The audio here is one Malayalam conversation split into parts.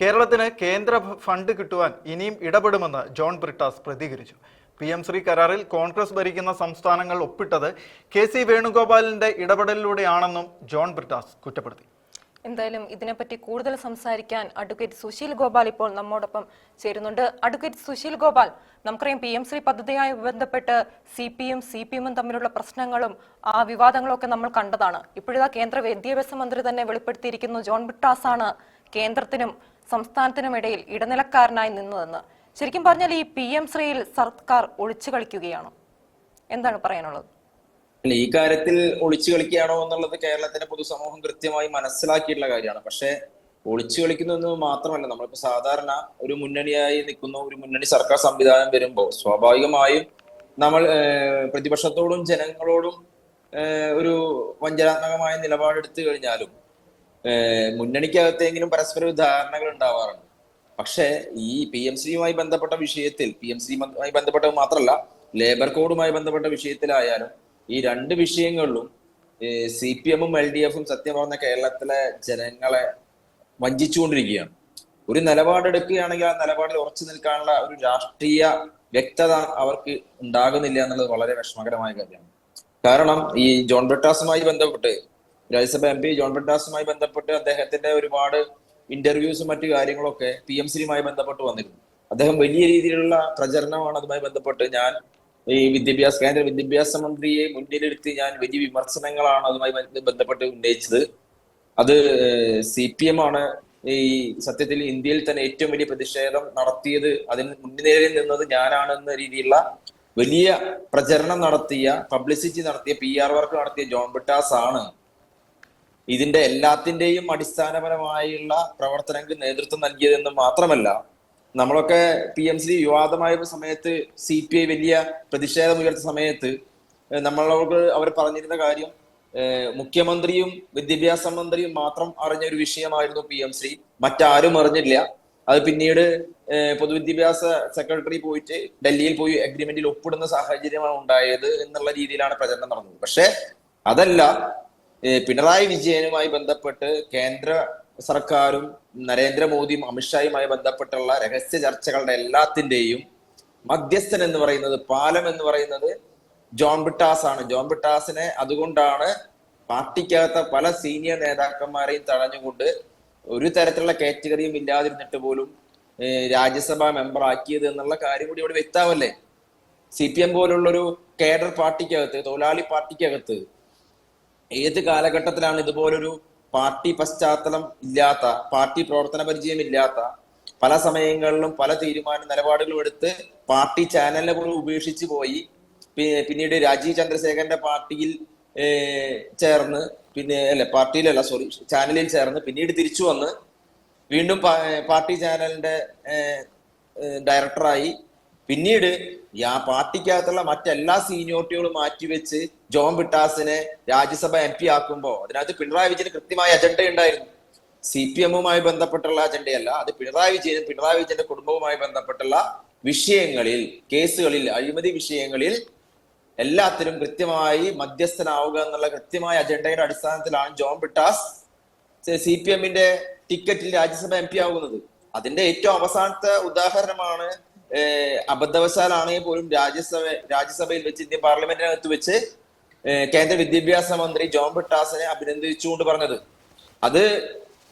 കേരളത്തിന് കേന്ദ്ര ഫണ്ട് കിട്ടുവാൻ ഇനിയും ഇടപെടുമെന്ന് ജോൺ ബ്രിട്ടാസ് പ്രതികരിച്ചു. പി എം ശ്രീ കരാറിൽ കോൺഗ്രസ് ഭരിക്കുന്ന സംസ്ഥാനങ്ങൾ ഒപ്പിട്ടത് കെ സി വേണുഗോപാലിന്റെ ഇടപെടലിലൂടെയാണെന്നും ജോൺ ബ്രിട്ടാസ് കുറ്റപ്പെടുത്തി. എന്തായാലും ഇതിനെപ്പറ്റി കൂടുതൽ സംസാരിക്കാൻ അഡ്വക്കേറ്റ് സുശീൽ ഗോപാൽ ഇപ്പോൾ നമ്മോടൊപ്പം ചേരുന്നുണ്ട്. അഡ്വക്കേറ്റ് സുശീൽ ഗോപാൽ നമുക്കറിയാം പി എം ശ്രീ പദ്ധതിയായി ബന്ധപ്പെട്ട് C P M C P എമ്മും തമ്മിലുള്ള പ്രശ്നങ്ങളും ആ വിവാദങ്ങളും ഒക്കെ നമ്മൾ കണ്ടതാണ്. ഇപ്പോഴിതാ കേന്ദ്ര വിദ്യാഭ്യാസ മന്ത്രി തന്നെ വെളിപ്പെടുത്തിയിരിക്കുന്നു. ജോൺ ബ്രിട്ടാസ് ആണ് കേന്ദ്രത്തിനും സംസ്ഥാനത്തിനും ഇടയിൽ ഇടനിലക്കാരനായി നിന്നതെന്ന് ശരിക്കും പറഞ്ഞാൽ ഈ പി എം ശ്രീയിൽ സർക്കാർ ഒളിച്ചു കളിക്കുകയാണോ? എന്താണ് പറയാനുള്ളത്? അല്ല ഈ കാര്യത്തിൽ ഒളിച്ചു കളിക്കുകയാണോ എന്നുള്ളത് കേരളത്തിന്റെ പൊതുസമൂഹം കൃത്യമായി മനസ്സിലാക്കിയിട്ടുള്ള കാര്യമാണ്. പക്ഷേ ഒളിച്ചു കളിക്കുന്നു എന്ന് മാത്രമല്ല നമ്മളിപ്പോ സാധാരണ ഒരു മുന്നണിയായി നിൽക്കുന്ന ഒരു മുന്നണി സർക്കാർ സംവിധാനം വരുമ്പോൾ സ്വാഭാവികമായും നമ്മൾ പ്രതിപക്ഷത്തോടും ജനങ്ങളോടും ഒരു വഞ്ചനാത്മകമായ നിലപാടെടുത്തു കഴിഞ്ഞാലും മുന്നണിക്കകത്തെങ്കിലും പരസ്പര ധാരണകൾ ഉണ്ടാവാറുണ്ട്. പക്ഷേ ഈ പി എം സിയുമായി ബന്ധപ്പെട്ട വിഷയത്തിൽ പി എം സിയുമായി ബന്ധപ്പെട്ടത് മാത്രമല്ല ലേബർ കോഡുമായി ബന്ധപ്പെട്ട വിഷയത്തിലായാലും ഈ രണ്ട് വിഷയങ്ങളിലും സി പി എമ്മും എൽ ഡി എഫും സത്യം പറഞ്ഞ കേരളത്തിലെ ജനങ്ങളെ വഞ്ചിച്ചുകൊണ്ടിരിക്കുകയാണ്. ഒരു നിലപാടെടുക്കുകയാണെങ്കിൽ ആ നിലപാടിൽ ഉറച്ചു നിൽക്കാനുള്ള ഒരു രാഷ്ട്രീയ വ്യക്തത അവർക്ക് ഉണ്ടാകുന്നില്ല എന്നുള്ളത് വളരെ വിഷമകരമായ കാര്യമാണ്. കാരണം ഈ ജോൺ ബ്രിട്ടാസുമായി ബന്ധപ്പെട്ട് രാജ്യസഭ എം പി ജോൺ ബ്രിട്ടാസുമായി ബന്ധപ്പെട്ട് അദ്ദേഹത്തിന്റെ ഒരുപാട് ഇന്റർവ്യൂസും മറ്റു കാര്യങ്ങളൊക്കെ പി എം സിയുമായി ബന്ധപ്പെട്ട് വന്നിരുന്നു. അദ്ദേഹം വലിയ രീതിയിലുള്ള പ്രചരണമാണ് അതുമായി ബന്ധപ്പെട്ട് ഞാൻ ഈ വിദ്യാഭ്യാസ കേന്ദ്ര വിദ്യാഭ്യാസ മന്ത്രിയെ മുന്നിലെടുത്ത് ഞാൻ വലിയ വിമർശനങ്ങളാണ് അതുമായി ബന്ധപ്പെട്ട് ഉന്നയിച്ചത്. അത് സി പി എം ആണ് ഈ സത്യത്തിൽ ഇന്ത്യയിൽ തന്നെ ഏറ്റവും വലിയ പ്രതിഷേധം നടത്തിയത് അതിന് മുൻനിരയിൽ നിന്നത് ഞാനാണെന്ന രീതിയിലുള്ള വലിയ പ്രചരണം നടത്തിയ പബ്ലിസിറ്റി നടത്തിയ പി ആർ വർക്ക് നടത്തിയ ജോൺ ബിട്ടാസ് ആണ് ഇതിന്റെ എല്ലാത്തിന്റെയും അടിസ്ഥാനപരമായുള്ള പ്രവർത്തനങ്ങൾക്ക് നേതൃത്വം നൽകിയതെന്ന് മാത്രമല്ല നമ്മളൊക്കെ പി എം സി വിവാദമായ സമയത്ത് സി പി ഐ വലിയ പ്രതിഷേധം ഉയർത്ത സമയത്ത് നമ്മളോട് അവർ പറഞ്ഞിരുന്ന കാര്യം മുഖ്യമന്ത്രിയും വിദ്യാഭ്യാസ മന്ത്രിയും മാത്രം അറിഞ്ഞ ഒരു വിഷയമായിരുന്നു പി എം സി മറ്റാരും അറിഞ്ഞില്ല. അത് പിന്നീട് പൊതുവിദ്യാഭ്യാസ സെക്രട്ടറി പോയിട്ട് ഡൽഹിയിൽ പോയി അഗ്രിമെന്റിൽ ഒപ്പിടുന്ന സാഹചര്യമാണ് ഉണ്ടായത് എന്നുള്ള രീതിയിലാണ് പ്രചരണം നടന്നത്. പക്ഷെ അതല്ല പിണറായി വിജയനുമായി ബന്ധപ്പെട്ട് കേന്ദ്ര സർക്കാരും നരേന്ദ്രമോദിയും അമിത്ഷായുമായി ബന്ധപ്പെട്ടുള്ള രഹസ്യ ചർച്ചകളുടെ എല്ലാത്തിന്റെയും മധ്യസ്ഥൻ എന്ന് പറയുന്നത് പാലം എന്ന് പറയുന്നത് ജോൺ ബിട്ടാസ് ആണ് ജോൺ ബിട്ടാസിനെ അതുകൊണ്ടാണ് പാർട്ടിക്കകത്ത പല സീനിയർ നേതാക്കന്മാരെയും തടഞ്ഞുകൊണ്ട് ഒരു തരത്തിലുള്ള കാറ്റഗറിയും ഇല്ലാതിരുന്നിട്ട് പോലും രാജ്യസഭാ മെമ്പർ ആക്കിയത് എന്നുള്ള കാര്യം കൂടി ഇവിടെ വ്യക്തമല്ലേ സി പി എം പോലുള്ളൊരു കേഡർ പാർട്ടിക്കകത്ത് തൊഴിലാളി പാർട്ടിക്കകത്ത് ഏത് കാലഘട്ടത്തിലാണ് ഇതുപോലൊരു പാർട്ടി പശ്ചാത്തലം ഇല്ലാത്ത പാർട്ടി പ്രവർത്തന പരിചയം ഇല്ലാത്ത പല സമയങ്ങളിലും പല തീരുമാന നിലപാടുകളും എടുത്ത് പാർട്ടി ചാനലിനെ പോലും ഉപേക്ഷിച്ചു പോയി പിന്നീട് രാജീവ് ചന്ദ്രശേഖരന്റെ പാർട്ടിയിൽ ചേർന്ന് പിന്നെ അല്ലെ പാർട്ടിയിലല്ല സോറി ചാനലിൽ ചേർന്ന് പിന്നീട് തിരിച്ചു വന്ന് വീണ്ടും പാർട്ടി ചാനലിന്റെ ഡയറക്ടറായി പിന്നീട് ആ പാർട്ടിക്കകത്തുള്ള മറ്റെല്ലാ സീനിയോറിറ്റികളും മാറ്റിവെച്ച് ജോൺ ബിട്ടാസിനെ രാജ്യസഭ എം പി ആക്കുമ്പോൾ അതിനകത്ത് പിണറായി വിജയന് കൃത്യമായ അജണ്ട ഉണ്ടായിരുന്നു. സി പി എമ്മുമായി ബന്ധപ്പെട്ടുള്ള അജണ്ടയല്ല അത് പിണറായി വിജയനും പിണറായി വിജയന്റെ കുടുംബവുമായി ബന്ധപ്പെട്ടുള്ള വിഷയങ്ങളിൽ കേസുകളിൽ അഴിമതി വിഷയങ്ങളിൽ എല്ലാത്തിനും കൃത്യമായി മധ്യസ്ഥനാവുക എന്നുള്ള കൃത്യമായ അജണ്ടയുടെ അടിസ്ഥാനത്തിലാണ് ജോൺ ബിട്ടാസ് സി പി എമ്മിന്റെ ടിക്കറ്റിൽ രാജ്യസഭ എം പി ആകുന്നത് അതിന്റെ ഏറ്റവും അവസാനത്തെ ഉദാഹരണമാണ് അബദ്ധവശാലാണെങ്കിൽ പോലും രാജ്യസഭ രാജ്യസഭയിൽ വെച്ച് ഇന്ത്യൻ പാർലമെന്റിനകത്ത് വെച്ച് കേന്ദ്ര വിദ്യാഭ്യാസ മന്ത്രി ജോൺ ബിട്ടാസിനെ അഭിനന്ദിച്ചുകൊണ്ട് പറഞ്ഞത്. അത്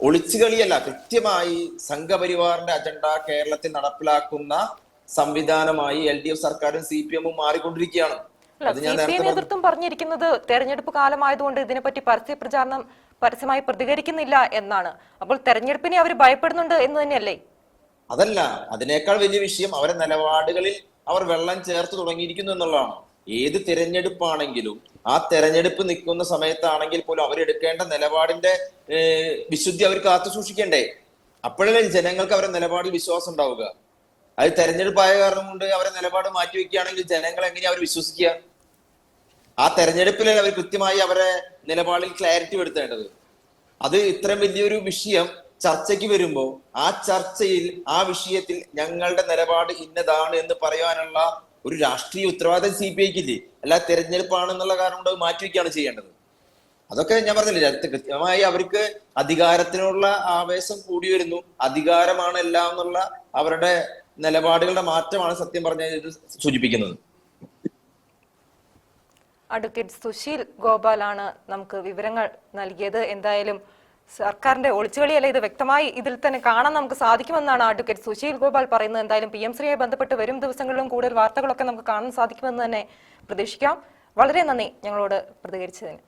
ഒളിച്ചുകളിയല്ല കൃത്യമായി സംഘപരിവാറിന്റെ അജണ്ട കേരളത്തിൽ നടപ്പിലാക്കുന്ന സംവിധാനമായി എൽ ഡി എഫ് സർക്കാരും സി പി എമ്മും മാറിക്കൊണ്ടിരിക്കുകയാണ്. നേതൃത്വം പറഞ്ഞിരിക്കുന്നത് തെരഞ്ഞെടുപ്പ് കാലമായതുകൊണ്ട് ഇതിനെപ്പറ്റി പരസ്യ പ്രചാരണം പരസ്യമായി പ്രതികരിക്കുന്നില്ല എന്നാണ്. അപ്പോൾ തെരഞ്ഞെടുപ്പിനെ അവർ ഭയപ്പെടുന്നുണ്ട് എന്ന് തന്നെയല്ലേ? അതല്ല അതിനേക്കാൾ വലിയ വിഷയം അവരെ നിലപാടുകളിൽ അവർ വെള്ളം ചേർത്ത് തുടങ്ങിയിരിക്കുന്നു എന്നുള്ളതാണ്. ഏത് തിരഞ്ഞെടുപ്പാണെങ്കിലും ആ തെരഞ്ഞെടുപ്പ് നിൽക്കുന്ന സമയത്താണെങ്കിൽ പോലും അവരെടുക്കേണ്ട നിലപാടിന്റെ വിശുദ്ധി അവർ കാത്തു സൂക്ഷിക്കണ്ടേ? അപ്പോഴല്ലേ ജനങ്ങൾക്ക് അവരുടെ നിലപാടിൽ വിശ്വാസം ഉണ്ടാവുക. അത് തെരഞ്ഞെടുപ്പായ കാരണം കൊണ്ട് അവരെ നിലപാട് മാറ്റിവെക്കുകയാണെങ്കിൽ ജനങ്ങൾ എങ്ങനെയാ അവർ വിശ്വസിക്കുക? ആ തെരഞ്ഞെടുപ്പിലല്ലേ അവർ കൃത്യമായി അവരെ നിലപാടിൽ ക്ലാരിറ്റി വരുത്തേണ്ടത്. അത് ഇത്രയും വലിയൊരു വിഷയം ചർച്ചയ്ക്ക് വരുമ്പോൾ ആ ചർച്ചയിൽ ആ വിഷയത്തിൽ ഞങ്ങളുടെ നിലപാട് ഇന്നതാണ് എന്ന് പറയാനുള്ള ഒരു രാഷ്ട്രീയ ഉത്തരവാദിത്തം സി പി ഐക്ക് ഇല്ലേ അല്ല തെരഞ്ഞെടുപ്പാണെന്നുള്ള കാരണം കൊണ്ട് മാറ്റി മാറ്റിവെക്കുകയാണ് ചെയ്യേണ്ടത്. അതൊക്കെ ഞാൻ പറഞ്ഞില്ലേ കൃത്യമായി അവർക്ക് അധികാരത്തിനുള്ള ആവേശം കൂടി വരുന്നു. അധികാരമാണ് എല്ലാം എന്നുള്ള അവരുടെ നിലപാടുകളുടെ മാറ്റമാണ് സത്യം പറഞ്ഞ സൂചിപ്പിക്കുന്നത്. അഡ്വക്കേറ്റ് സുശീൽ ഗോപാലാണ് നമുക്ക് വിവരങ്ങൾ നൽകിയത്. എന്തായാലും സർക്കാരിന്റെ ഒളിച്ചുകളിയല്ല ഇത് വ്യക്തമായി ഇതിൽ തന്നെ കാണാൻ നമുക്ക് സാധിക്കുമെന്നാണ് അഡ്വക്കേറ്റ് സുശീൽ ഗോപാൽ പറയുന്നത്. എന്തായാലും പി എം ശ്രീയെ ബന്ധപ്പെട്ട് വരും ദിവസങ്ങളിലും കൂടുതൽ വാർത്തകളൊക്കെ നമുക്ക് കാണാൻ സാധിക്കുമെന്ന് തന്നെ പ്രതീക്ഷിക്കാം. വളരെ നന്ദി ഞങ്ങളോട് പ്രതികരിച്ചതിന്.